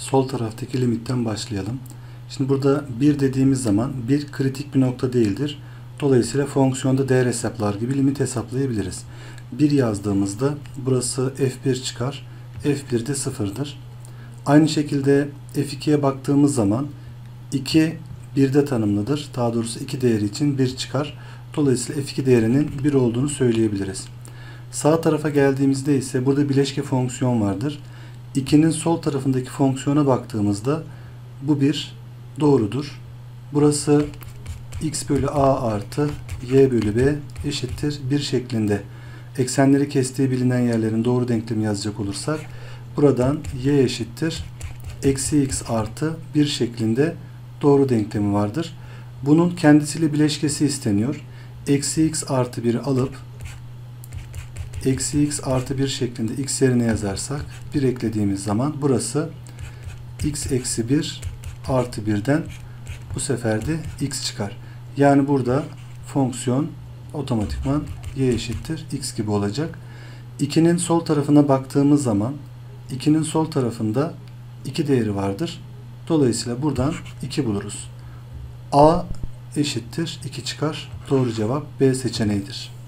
sol taraftaki limitten başlayalım. Şimdi burada 1 dediğimiz zaman bir kritik bir nokta değildir. Dolayısıyla fonksiyonda değer hesaplar gibi limit hesaplayabiliriz. 1 yazdığımızda burası f1 çıkar. f1 de 0'dır. Aynı şekilde f2'ye baktığımız zaman 2 1'de tanımlıdır. Daha doğrusu 2 değeri için 1 çıkar. Dolayısıyla f2 değerinin 1 olduğunu söyleyebiliriz. Sağ tarafa geldiğimizde ise burada bileşke fonksiyon vardır. 2'nin sol tarafındaki fonksiyona baktığımızda bu bir doğrudur. Burası x bölü a artı y bölü b eşittir 1 şeklinde eksenleri kestiği bilinen yerlerin doğru denklemi yazacak olursak buradan y eşittir eksi x artı 1 şeklinde doğru denklemi vardır. Bunun kendisiyle bileşkesi isteniyor. Eksi x artı 1'i alıp eksi x artı 1 şeklinde x yerine yazarsak 1 eklediğimiz zaman burası x eksi 1 artı 1'den bu sefer de x çıkar. Yani burada fonksiyon otomatikman y eşittir x gibi olacak. 2'nin sol tarafına baktığımız zaman 2'nin sol tarafında 2 değeri vardır. Dolayısıyla buradan 2 buluruz. A eşittir 2 çıkar. Doğru cevap B seçeneğidir.